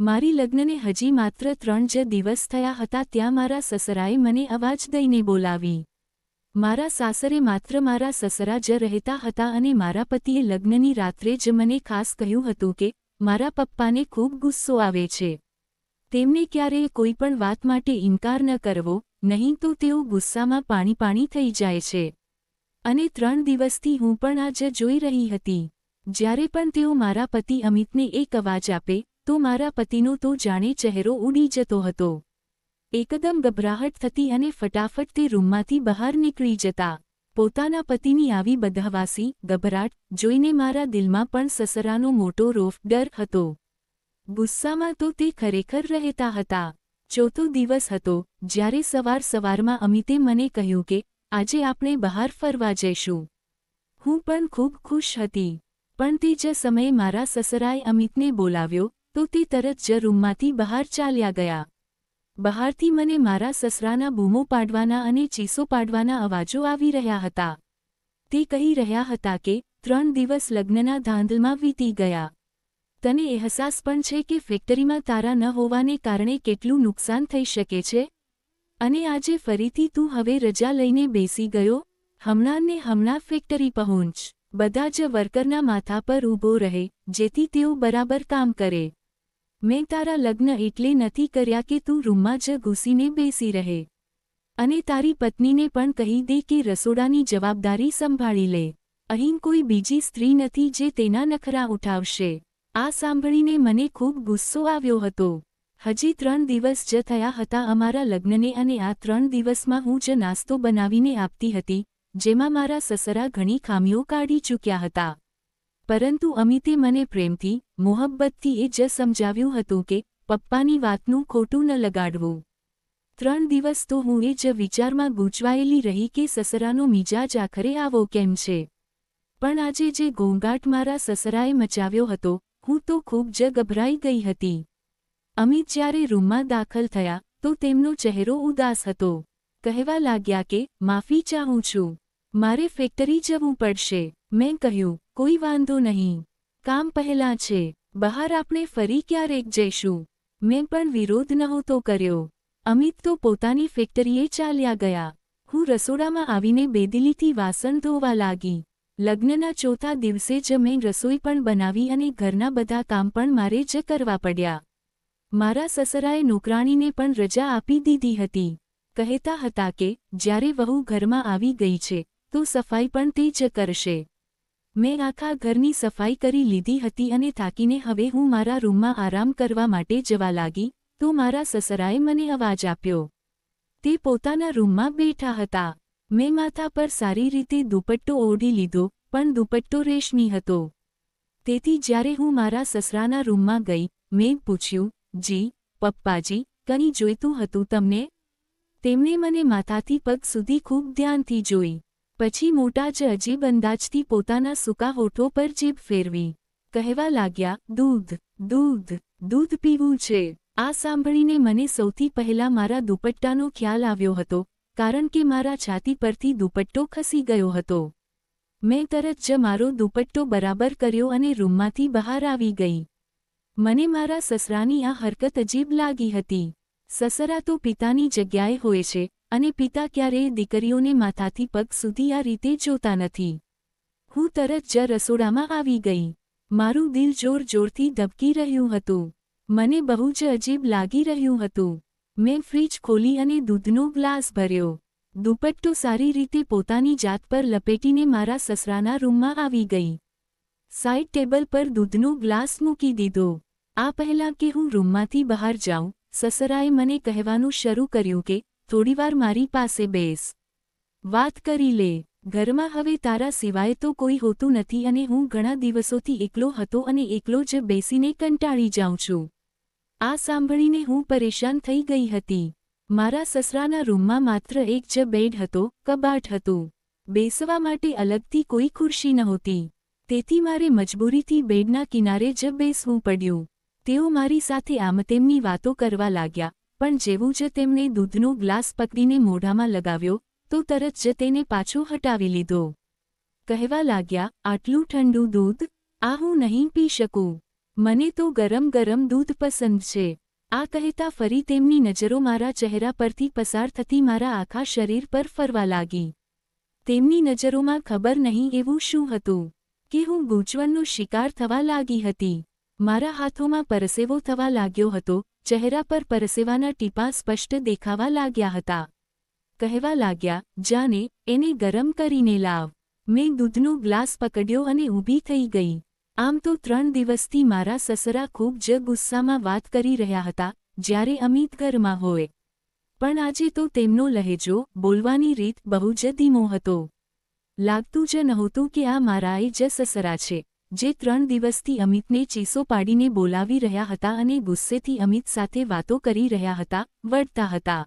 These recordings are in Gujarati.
મારી લગ્નને હજી માત્ર ત્રણ જ દિવસ થયા હતા ત્યાં મારા સસરાએ મને અવાજ દઈને બોલાવી. મારા સાસરે માત્ર મારા સસરા જ રહેતા હતા અને મારા પતિએ લગ્નની રાત્રે જ મને ખાસ કહ્યું હતું કે, મારા પપ્પાને ખૂબ ગુસ્સો આવે છે. તેમને ક્યારેય કોઈ પણ વાત માટે ઇનકાર ન કરવો, નહીં તો તેઓ ગુસ્સામાં પાણી પાણી થઈ જાય છે. અને ત્રણ દિવસથી હું પણ આ જ જોઈ રહી હતી. જ્યારે પણ તેઓ મારા પતિ અમિતને એક અવાજ આપે તો મારા પતિનો તો જાણે ચહેરો ઉડી જતો હતો. એકદમ ગભરાહટ થતી અને ફટાફટ તે રૂમમાંથી બહાર નીકળી જતા. પોતાના પતિની આવી બધાવાસી ગભરાટ, જોઈને મારા દિલમાં પણ સસરાનો મોટો રોફ ડર હતો. ગુસ્સામાં તો તે ખરેખર રહેતા હતા. ચોથો દિવસ હતો, જ્યારે સવાર સવારમાં અમિતે મને કહ્યું કે, આજે આપણે બહાર ફરવા જઈશું. હું પણ ખૂબ ખુશ હતી. પણ તે જ સમયે મારા સસરાએ અમિતને બોલાવ્યો તો તે તરત જ રૂમમાંથી બહાર ચાલ્યા ગયા. બહારથી મને મારા સસરાના બૂમો પાડવાના અને ચીસો પાડવાના અવાજો આવી રહ્યા હતા. તે કહી રહ્યા હતા કે, ત્રણ દિવસ લગ્નના ધાંધલમાં વીતી ગયા. તને અહેસાસ પણ છે કે ફેક્ટરીમાં તારા ન હોવાને કારણે કેટલું નુકસાન થઈ શકે છે? અને આજે ફરીથી તું હવે રજા લઈને બેસી ગયો? હમણાં ને હમણાં ફેક્ટરી પહોંચ. બધા જ વર્કરના માથા પર ઊભો રહે, જેથી તેઓ બરાબર કામ કરે. મેં તારા લગ્ન એટલે નથી કર્યા કે તું રૂમમાં જ ઘૂસીને બેસી રહે. અને તારી પત્નીને પણ કહી દે કે રસોડાની જવાબદારી સંભાળી લે. અહીં કોઈ બીજી સ્ત્રી નથી જે તેના નખરા ઉઠાવશે. આ સાંભળીને મને ખૂબ ગુસ્સો આવ્યો હતો. હજી ત્રણ દિવસ જ થયા હતા અમારા લગ્નને અને આ ત્રણ દિવસમાં હું જ નાસ્તો બનાવીને આપતી હતી, જેમાં મારા સસરા ઘણી ખામીઓ કાઢી ચૂક્યા હતા. પરંતુ અમિતે મને પ્રેમથી, મોહબ્બતથી એ જ સમજાવ્યું હતું કે, પપ્પાની વાતનું ખોટું ન લગાડવું. ત્રણ દિવસ તો હું એ જ વિચારમાં ગૂંચવાયેલી રહી કે સસરાનો મિજાજ આખરે આવો કેમ છે? પણ આજે જે ઘોંઘાટ મારા સસરાએ મચાવ્યો હતો, હું તો ખૂબ જ ગભરાઈ ગઈ હતી. અમિત જ્યારે રૂમમાં દાખલ થયા, તો તેમનો ચહેરો ઉદાસ હતો. કહેવા લાગ્યા કે, માફી ચાહું છું. મારે ફેક્ટરી જવું પડશે. મેં કહ્યું, કોઈ વાંધો નહીં. કામ પહેલાં છે. બહાર આપણે ફરી ક્યારેક જઈશું. મેં પણ વિરોધ નહોતો કર્યો. અમિત તો પોતાની ફેક્ટરીએ ચાલ્યા ગયા. હું રસોડામાં આવીને બેદિલીથી વાસણ ધોવા લાગી. લગ્નના ચોથા દિવસે જ મેં રસોઈ પણ બનાવી અને ઘરના બધા કામ પણ મારે જ કરવા પડ્યા. મારા સસરાએ નોકરાણીને પણ રજા આપી દીધી હતી. કહેતા હતા કે, જ્યારે વહુ ઘરમાં આવી ગઈ છે તો સફાઈ પણ તે જ કરશે. મેં આખા ઘરની સફાઈ કરી લીધી હતી અને થાકીને હવે હું મારા રૂમમાં આરામ કરવા માટે જવા લાગી, તો મારા સસરાએ મને અવાજ આપ્યો. તે પોતાના રૂમમાં બેઠા હતા. મેં માથા પર સારી રીતે દુપટ્ટો ઓઢી લીધો, પણ દુપટ્ટો રેશમી હતો. તેથી જ્યારે હું મારા સસરાના રૂમમાં ગઈ, મેં પૂછ્યું, જી, પપ્પાજી, કંઈ જોઈતું હતું તમને? તેમણે મને માથાથી પગ સુધી ખૂબ ધ્યાનથી જોઈ. પછી મોટા જ અજીબ અંદાજથી પોતાના સૂકા હોઠો પર જીભ ફેરવી. કહેવા લાગ્યા, દૂધ દૂધ દૂધ પીવું છે. આ સાંભળીને મને સૌથી પહેલા મારા દુપટ્ટાનો ખ્યાલ આવ્યો હતો, કારણ કે મારા છાતી પરથી દુપટ્ટો ખસી ગયો હતો. મેં તરત જ મારો દુપટ્ટો બરાબર કર્યો અને રૂમમાંથી બહાર આવી ગઈ. મને મારા સસરાની આ હરકત અજીબ લાગી હતી. સસરા તો પિતાની જગ્યાએ હોય છે અને પિતા ક્યારેય દીકરીઓને માથાથી પગ સુધી આ રીતે જોતા નથી. હું તરત જ રસોડામાં આવી ગઈ. મારું દિલ જોર જોરથી ધબકી રહ્યું હતું. મને બહુ જ અજીબ લાગી રહ્યું હતું. મેં ફ્રીજ ખોલી અને દૂધનો ગ્લાસ ભર્યો. દુપટ્ટો સારી રીતે પોતાની જાત પર લપેટીને મારા સસરાના રૂમમાં આવી ગઈ. સાઇડ ટેબલ પર દૂધનો ગ્લાસ મૂકી દીધો. આ પહેલાં કે હું રૂમમાંથી બહાર જાઉં, સસરાએ મને કહેવાનું શરૂ કર્યું કે થોડીવાર મારી પાસે બેસ. વાત કરી લે, ઘરમાં હવે તારા સિવાય તો કોઈ હોતું નથી અને હું ઘણા દિવસોથી એકલો હતો અને એકલો જ બેસીને કંટાળી જાઉં છું. આ સાંભળીને હું પરેશાન થઈ ગઈ હતી. મારા સસરાના રૂમમાં માત્ર એક જ બેડ હતો, કબાટ હતું. બેસવા માટે અલગથી કોઈ ખુરશી નહોતી. તેથી મારે મજબૂરીથી બેડના કિનારે જ બેસવું પડ્યું. તેઓ મારી સાથે આમ તેમની વાતો કરવા લાગ્યા. પણ જેવું જ તેમણે દૂધનો ગ્લાસ પકડીને મોઢામાં લગાવ્યો, તો તરત જ તેને પાછો હટાવી લીધો. કહેવા લાગ્યા, આટલું ઠંડુ દૂધ? આ હું નહીં પી શકું. મને તો ગરમ ગરમ દૂધ પસંદ છે. આ કહેતા ફરી તેમની નજરો મારા ચહેરા પરથી પસાર થતી મારા આખા શરીર પર ફરવા લાગી. તેમની નજરોમાં ખબર નહીં એવું શું હતું, કે હું ગૂંચવણનો શિકાર થવા લાગી હતી. મારા હાથોમાં પરસેવો થવા લાગ્યો હતો, ચહેરા પર પરસેવાના ટીપાં સ્પષ્ટ દેખાવા લાગ્યા હતા. કહેવા લાગ્યા, જાને, એને ગરમ કરીને લાવ. મેં દૂધનો ગ્લાસ પકડ્યો અને ઊભી થઈ ગઈ. આમ તો ત્રણ દિવસથી મારા સસરા ખૂબ જ ગુસ્સામાં વાત કરી રહ્યા હતા, જ્યારે અમિત ઘરમાં હોય. પણ આજે તો તેમનો લહેજો, બોલવાની રીત બહુ જ ધીમો હતો. લાગતું જ નહોતું કે આ મારાએ જ સસરા છે. જે ત્રણ દિવસથી અમિતને ચીસો પાડીને બોલાવી રહ્યા હતા અને ગુસ્સેથી અમિત સાથે વાતો કરી રહ્યા હતા, વળતા હતા.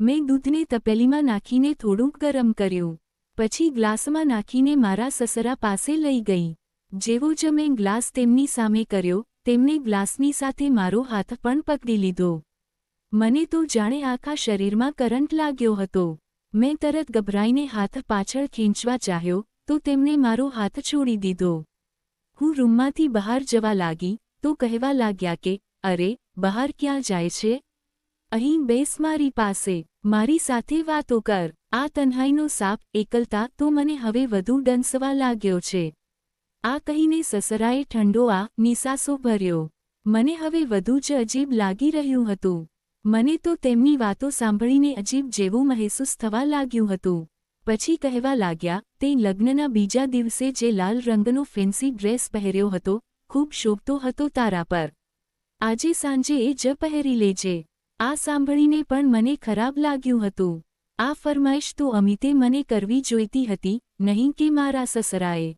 મેં દૂધને તપેલીમાં નાખીને થોડુંક ગરમ કર્યું. પછી ગ્લાસમાં નાખીને મારા સસરા પાસે લઈ ગઈ. જેવો જ મેં ગ્લાસ તેમની સામે કર્યો, તેમને ગ્લાસની સાથે મારો હાથ પણ પકડી લીધો. મને તો જાણે આખા શરીરમાં કરંટ લાગ્યો હતો. મેં તરત ગભરાઈને હાથ પાછળ ખેંચવા ચાહ્યો, તો તેમણે મારો હાથ છોડી દીધો. હું રૂમમાંથી બહાર જવા લાગી, તો કહેવા લાગ્યા કે, અરે, બહાર ક્યાં જાય છે? અહીં બેસ મારી પાસે, મારી સાથે વાતો કર. આ તન્હાઈનો સાપ એકલતા તો મને હવે વધુ ડંસવા લાગ્યો છે. આ કહીને સસરાએ ઠંડો આ નિસાસો ભર્યો. મને હવે વધુ જ અજીબ લાગી રહ્યું હતું. મને તો તેમની વાતો સાંભળીને અજીબ જેવું મહેસૂસ થવા લાગ્યું હતું. પછી કહેવા લાગ્યા, તે લગ્નના બીજા દિવસે જે લાલ રંગનો ફેન્સી ડ્રેસ પહેર્યો હતો, ખૂબ શોભતો હતો તારા પર. આજે સાંજે એ જ પહેરી લેજે. આ સાંભળીને પણ મને ખરાબ લાગ્યું હતું. આ ફરમાઈશ તો અમિતે મને કરવી જોઈતી હતી, નહીં કે મારા સસરાએ.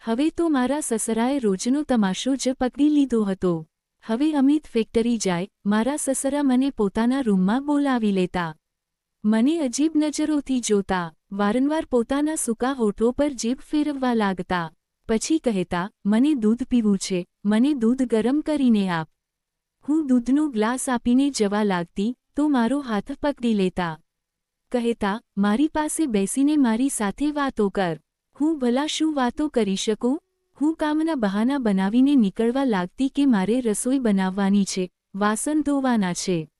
હવે તો મારા સસરાએ રોજનો તમાશો જ પકડી લીધો હતો. હવે અમિત ફેક્ટરી જાય, મારા સસરા મને પોતાના રૂમમાં બોલાવી લેતા. મને અજીબ નજરોથી જોતા. વારંવાર પોતાના સૂકા હોઠો પર જીભ ફેરવવા લાગતા. પછી કહેતા, મને દૂધ પીવું છે, મને દૂધ ગરમ કરીને આપ. હું દૂધનો ગ્લાસ આપીને જવા લાગતી, તો મારો હાથ પકડી લેતા. કહેતા, મારી પાસે બેસીને મારી સાથે વાતો કર. હું ભલા શું વાતો કરી શકું? હું કામના બહાના બનાવીને નીકળવા લાગતી કે મારે રસોઈ બનાવવાની છે, વાસણ ધોવાના છે?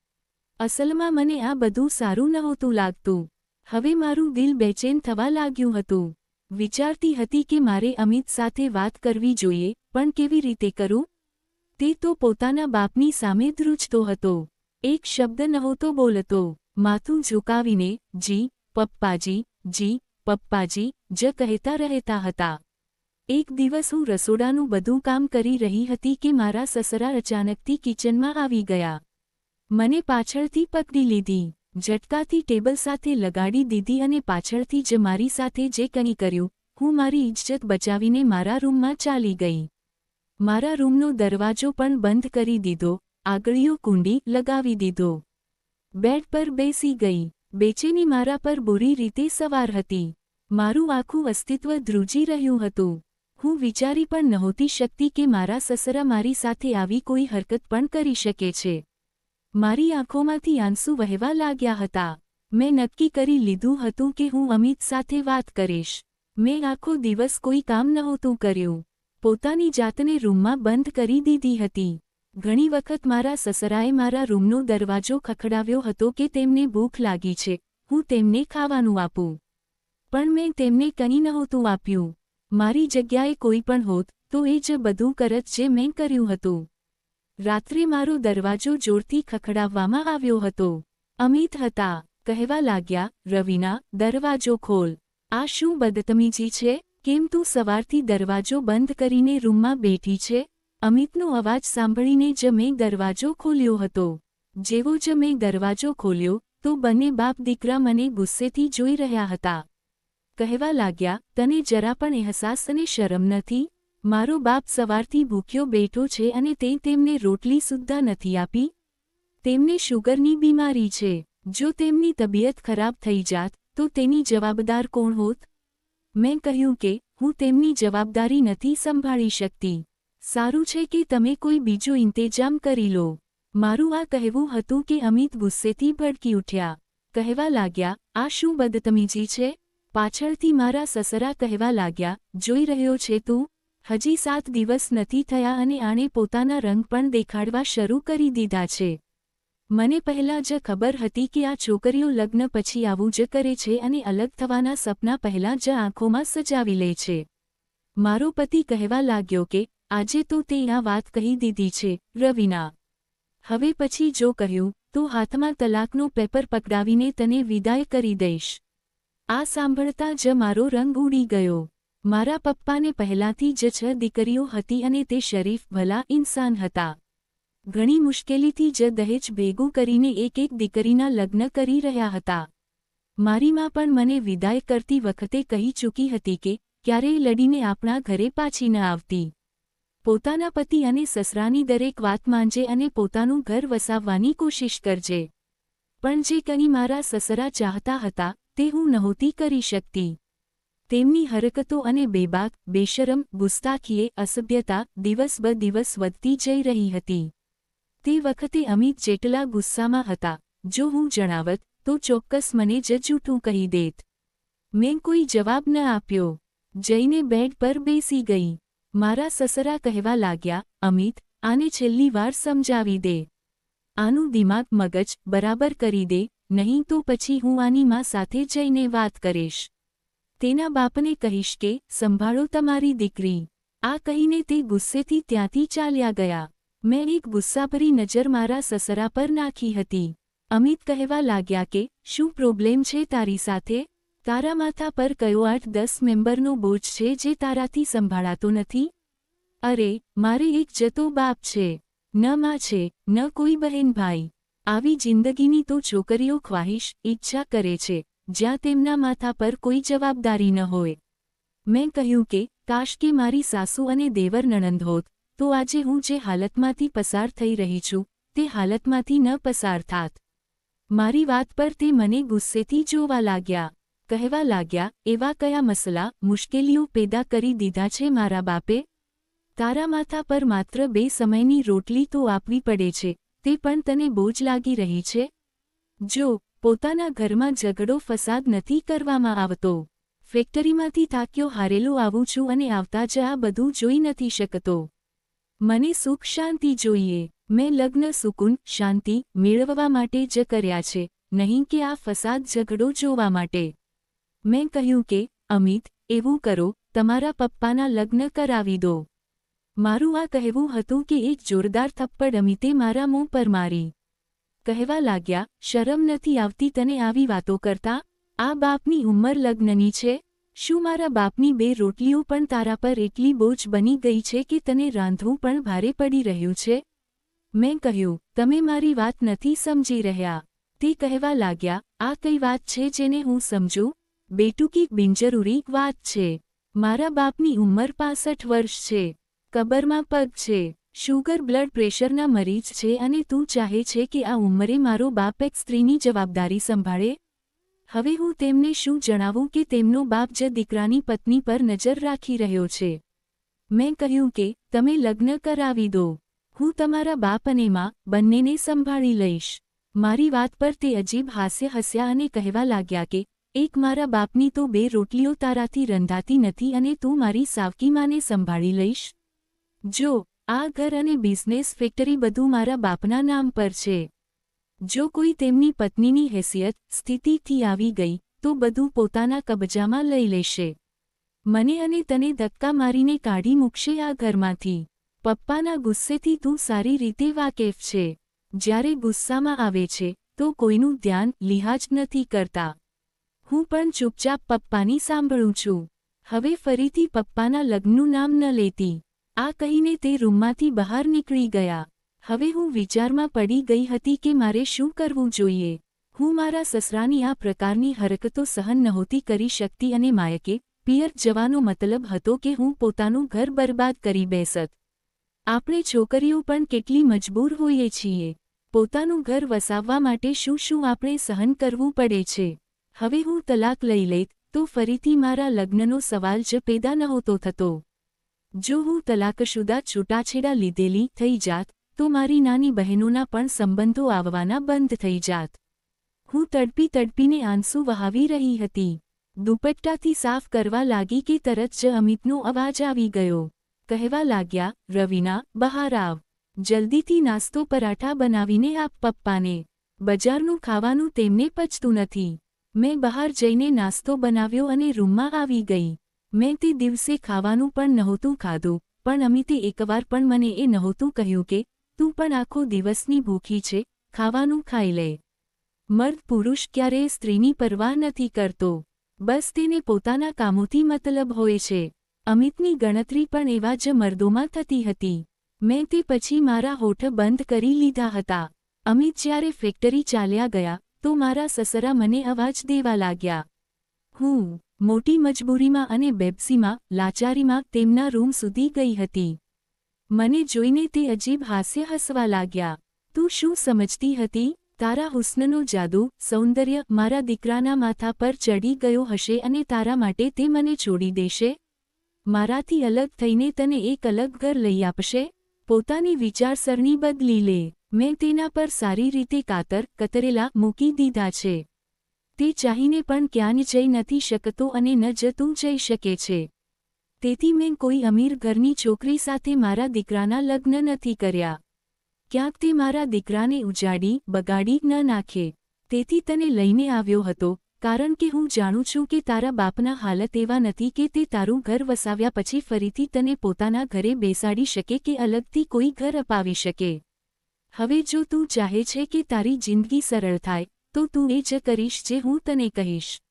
અસલમાં મને આ બધું સારું નહોતું લાગતું. હવે મારું દિલ બેચેન થવા લાગ્યું હતું. વિચારતી હતી કે મારે અમિત સાથે વાત કરવી જોઈએ, પણ કેવી રીતે કરું? તે તો પોતાના બાપની સામે ધ્રુજતો હતો. એક શબ્દ નહોતો બોલતો. માથું ઝુકાવીને, જી, પપ્પાજી જી, પપ્પાજી, જ કહેતા રહેતા હતા. એક દિવસ હું રસોડાનું બધું કામ કરી રહી હતી કે મારા સસરા અચાનકથી કિચનમાં આવી ગયા. મને પાછળથી પકડી લીધી. ઝટકાથી ટેબલ સાથે લગાડી દીધી અને પાછળથી જ મારી સાથે જે કંઈ કર્યું, હું મારી ઇજ્જત બચાવીને મારા રૂમમાં ચાલી ગઈ. મારા રૂમનો દરવાજો પણ બંધ કરી દીધો, આગળીઓ કુંડી લગાવી દીધો. બેડ પર બેસી ગઈ, બેચેની મારા પર બુરી રીતે સવાર હતી. મારું આખું અસ્તિત્વ ધ્રુજી રહ્યું હતું. હું વિચારી પણ નહોતી શકતી કે મારા સસરા મારી સાથે આવી કોઈ હરકત પણ કરી શકે છે. મારી આંખોમાંથી આંસુ વહેવા લાગ્યા હતા. મેં નક્કી કરી લીધું હતું કે હું અમિત સાથે વાત કરીશ. મેં આખો દિવસ કોઈ કામ નહોતું કર્યું. પોતાની જાતને રૂમમાં બંધ કરી દીધી હતી. ઘણી વખત મારા સસરાએ મારા રૂમનો દરવાજો ખખડાવ્યો હતો કે તેમને ભૂખ લાગી છે. હું તેમને ખાવાનું આપું. પણ મેં તેમને કંઈ નહોતું આપ્યું. મારી જગ્યાએ કોઈ પણ હોત, તો એ જ બધું કરત જે મેં કર્યું હતું. રાત્રે મારો દરવાજો જોરથી ખખડાવવામાં આવ્યો હતો. અમિત હતા. કહેવા લાગ્યા, રવિના, દરવાજો ખોલ. આ શું બદતમીજી છે? કેમ તું સવારથી દરવાજો બંધ કરીને રૂમમાં બેઠી છે? અમિતનો અવાજ સાંભળીને જ મેં દરવાજો ખોલ્યો હતો. જેવો જ મેં દરવાજો ખોલ્યો, તો બંને બાપ દીકરા મને ગુસ્સેથી જોઈ રહ્યા હતા. કહેવા લાગ્યા, તને જરા પણ અહેસાસ અને શરમ નથી? મારો બાપ સવારથી ભૂખ્યો બેઠો છે અને તે તેમને રોટલી સુદ્ધા નથી આપી. તેમને શુગરની બીમારી છે. જો તેમની તબિયત ખરાબ થઈ જાત, તો તેની જવાબદાર કોણ હોત? મેં કહ્યું કે, હું તેમની જવાબદારી નથી સંભાળી શકતી. સારું છે કે તમે કોઈ બીજો ઇંતેજામ કરી લો. મારું આ કહેવું હતું કે અમિત ગુસ્સેથી ભડકી ઉઠ્યા. કહેવા લાગ્યા, આ શું બદતમીજી છે? પાછળથી મારા સસરા કહેવા લાગ્યા, જોઈ રહ્યો છે તું? હજી સાત દિવસ નથી થયા અને આણે પોતાના રંગ પણ દેખાડવા શરૂ કરી દીધા છે. મને પહેલાં જ ખબર હતી કે આ છોકરીઓ લગ્ન પછી આવું જ કરે છે અને અલગ થવાના સપના પહેલાં જ આંખોમાં સજાવી લે છે. મારો પતિ કહેવા લાગ્યો કે, આજે તો તે આ વાત કહી દીધી છે, રવિના. હવે પછી જો કહ્યું, તો હાથમાં તલાકનું પેપર પકડાવીને તને વિદાય કરી દઈશ. આ સાંભળતા જ મારો રંગ ઉડી ગયો. મારા પપ્પાને પહેલાંથી જ છ દીકરીઓ હતી અને તે શરીફ ભલા ઇન્સાન હતા. ઘણી મુશ્કેલીથી જ દહેજ ભેગું કરીને એક એક દીકરીના લગ્ન કરી રહ્યા હતા. મારી માં પણ મને વિદાય કરતી વખતે કહી ચૂકી હતી કે, ક્યારેય લડીને આપણા ઘરે પાછી ન આવતી. પોતાના પતિ અને સસરાની દરેક વાત માંજે અને પોતાનું ઘર વસાવવાની કોશિશ કરજે. પણ જે કંઈ મારા સસરા ચાહતા હતા, તે હું નહોતી કરી શકતી. તેમની હરકતો અને બેબાક, બેશરમ, ગુસ્તાખીએ અસભ્યતા, દિવસ બ દિવસ વધતી જઈ રહી હતી. તે વખતે અમિત જેટલા ગુસ્સામાં હતા. જો હું જણાવત, તો ચોક્કસ મને જ જૂઠું કહી દેત. મેં કોઈ જવાબ ન આપ્યો. જઈને બેડ પર બેસી ગઈ. મારા સસરા કહેવા લાગ્યા, અમિત, આને છેલ્લી વાર સમજાવી દે. આનું દિમાગ મગજ બરાબર કરી દે, નહીં તો પછી હું આની માં સાથે જઈને વાત કરીશ. તેના બાપને કહીશ કે, સંભાળો તમારી દીકરી. આ કહીને તે ગુસ્સેથી ત્યાંથી ચાલ્યા ગયા. મેં એક ગુસ્સાભરી નજર મારા સસરા પર નાખી હતી. અમિત કહેવા લાગ્યા કે, શું પ્રોબ્લેમ છે તારી સાથે? તારા માથા પર કયો આઠ દસ મેમ્બરનો બોજ છે જે તારાથી સંભાળાતો નથી? અરે, મારે એક જતો બાપ છે. ન માં છે, ન કોઈ બહેન ભાઈ આવી જિંદગીની તો છોકરીઓ ખ્વાહિશ, ઈચ્છા કરે છે. જ્યાં તેમના માથા પર કોઈ જવાબદારી ન હોય. મેં કહ્યું કે, કાશ કે મારી સાસુ અને દેવર નણંદ હોત, તો આજે હું જે હાલતમાંથી પસાર થઈ રહી છું, તે હાલતમાંથી ન પસાર થાત. મારી વાત પર તે મને ગુસ્સેથી જોવા લાગ્યા. કહેવા લાગ્યા, એવા કયા મસલા, મુશ્કેલીઓ પેદા કરી દીધા છે મારા બાપે? તારા માથા પર માત્ર બે સમયની રોટલી તો આપવી પડે છે, તે પણ તને બોજ લાગી રહી છે? જો પોતાના ઘરમાં ઝઘડો ફસાદ નથી કરવામાં આવતો. ફેક્ટરીમાંથી થાક્યો હારેલો આવું છું અને આવતા જ આ બધું જોઈ નથી શકતો. મને સુખ શાંતિ જોઈએ. મેં લગ્ન, સુકૂન, શાંતિ મેળવવા માટે જ કર્યા છે, નહીં કે આ ફસાદ ઝઘડો જોવા માટે. મેં કહ્યું કે, અમિત, એવું કરો, તમારા પપ્પાના લગ્ન કરાવી દો. મારું આ કહેવું હતું કે એક જોરદાર થપ્પડ અમિતે મારા મોં પર મારી. કહેવા લાગ્યા, શરમ નથી આવતી તને આવી વાતો કરતા? આ બાપની ઉંમર લગ્નની છે. શું મારા બાપની બે રોટલીઓ પણ તારા પર એટલી બોજ બની ગઈ છે કે તને રાંધવું પણ ભારે પડી રહ્યું છે? મેં કહ્યું, તમે મારી વાત નથી સમજી રહ્યા. તે કહેવા લાગ્યા, આ કઈ વાત છે જેને હું સમજું? બેટુકી બિનજરૂરી વાત છે. મારા બાપની ઉંમર પાસઠ વર્ષ છે. કબરમાં પગ છે. શુગર બ્લડ પ્રેશરના મરીજ છે અને તું ચાહે છે કે આ ઉંમરે મારો બાપ એક સ્ત્રીની જવાબદારી સંભાળે? હવે હું તેમને શું જણાવું કે તેમનો બાપ જ દીકરાની પત્ની પર નજર રાખી રહ્યો છે? મેં કહ્યું કે, તમે લગ્ન કરાવી દો. હું તમારા બાપ અને માં બંનેને સંભાળી લઈશ. મારી વાત પર તે અજીબ હાસ્ય હસ્યા અને કહેવા લાગ્યા કે, એક મારા બાપની તો બે રોટલીઓ તારાથી રંધાતી નથી અને તું મારી સાવકી માને સંભાળી લઈશ? જો આ ઘર અને બિઝનેસ ફેક્ટરી બધું મારા બાપના નામ પર છે. જો કોઈ તેમની પત્નીની હેસિયત, સ્થિતિથી આવી ગઈ, તો બધું પોતાના કબજામાં લઈ લેશે. મને અને તને ધક્કા મારીને કાઢી મૂકશે આ ઘરમાંથી. પપ્પાના ગુસ્સેથી તું સારી રીતે વાકેફ છે. જ્યારે ગુસ્સામાં આવે છે, તો કોઈનું ધ્યાન લિહાજ નથી કરતા. હું પણ ચૂપચાપ પપ્પાની સાંભળું છું. હવે ફરીથી પપ્પાના લગ્નનું નામ ન લેતી. આ કહીને તે રૂમમાંથી બહાર નીકળી ગયા. હવે હું વિચારમાં પડી ગઈ હતી કે મારે શું કરવું જોઈએ. હું મારા સસરાની આ પ્રકારની હરકતો સહન નહોતી કરી શકતી અને માયકે, પિયર જવાનો મતલબ હતો કે હું પોતાનું ઘર બરબાદ કરી બેસત. આપણે છોકરીઓ પણ કેટલી મજબૂર હોઈએ છીએ. પોતાનું ઘર વસાવવા માટે શું શું આપણે સહન કરવું પડે છે. હવે હું તલાક લઈ લેત, તો ફરીથી મારા લગ્નનો સવાલ જ પેદા નહોતો થતો. જો હું તલાકશુદા છૂટાછેડા લીધેલી થઈ જાત, તો મારી નાની બહેનોના પણ સંબંધો આવવાના બંધ થઈ જાત. હું તડપી તડપીને આંસુ વહાવી રહી હતી. દુપટ્ટાથી સાફ કરવા લાગી કે તરત જ અમિતનો અવાજ આવી ગયો. કહેવા લાગ્યા, રવિના, બહાર આવ. જલ્દીથી નાસ્તો પરાઠા બનાવીને આપ પપ્પાને. બજારનું ખાવાનું તેમને પચતું નથી. મેં બહાર જઈને નાસ્તો બનાવ્યો અને રૂમમાં આવી ગઈ. મેં તે દિવસે ખાવાનું પણ નહોતું ખાધું, પણ અમિતે એકવાર પણ મને એ નહોતું કહ્યું કે, તું પણ આખો દિવસની ભૂખી છે, ખાવાનું ખાઈ લે. મર્દ પુરુષ ક્યારેય સ્ત્રીની પરવાહ નથી કરતો. બસ તેને પોતાના કામોથી મતલબ હોય છે. અમિતની ગણતરી પણ એવા જ મર્દોમાં થતી હતી. મેં તે પછી મારા હોઠ બંધ કરી લીધા હતા. અમિત જ્યારે ફેક્ટરી ચાલ્યા ગયા, તો મારા સસરા મને અવાજ દેવા લાગ્યા. હું મોટી મજબૂરીમાં અને બેબ્સીમાં લાચારીમાં તેમના રૂમ સુધી ગઈ હતી. મને જોઈને તે અજીબ હાસ્ય હસવા લાગ્યા. તું શું સમજતી હતી? તારા હુસ્નનો જાદુ, સૌંદર્ય મારા દીકરાના માથા પર ચડી ગયો હશે અને તારા માટે તે મને છોડી દેશે? મારાથી અલગ થઈને તને એક અલગ ઘર લઈ આપશે? પોતાની વિચારસરણી બદલી લે. મેં તેના પર સારી રીતે કાતર, કતરેલા મૂકી દીધા છે. તે ચાહીને પણ ક્યાં જઈ નથી શકતો અને ન જતું જઈ શકે છે. તેથી મેં કોઈ અમીર ઘરની છોકરી સાથે મારા દીકરાના લગ્ન નથી કર્યા. ક્યાંક તે મારા દીકરાને ઉજાડી, બગાડી ન નાખે. તેથી તને લઈને આવ્યો હતો, કારણ કે હું જાણું છું કે તારા બાપના હાલત એવા નથી કે તે તારું ઘર વસાવ્યા પછી ફરીથી તને પોતાના ઘરે બેસાડી શકે કે અલગથી કોઈ ઘર અપાવી શકે. હવે જો તું ચાહે છે કે તારી જિંદગી સરળ થાય તો તું એ જ કરીશ જે હું તને કહીશ.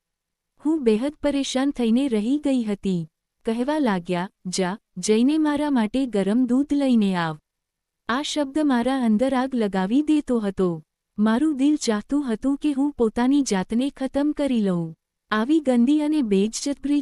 હું બેહદ પરેશાન થઈને રહી ગઈ હતી. કહેવા લાગ્યા, જા, જઈને મારા માટે ગરમ દૂધ લઈને આવ. આ શબ્દ મારા અંદર આગ લગાવી દેતો હતો. મારું દિલ ચાહતું હતું કે હું પોતાની જાતને ખતમ કરી લઉં. આવી ગંદી અને બેજજતભરી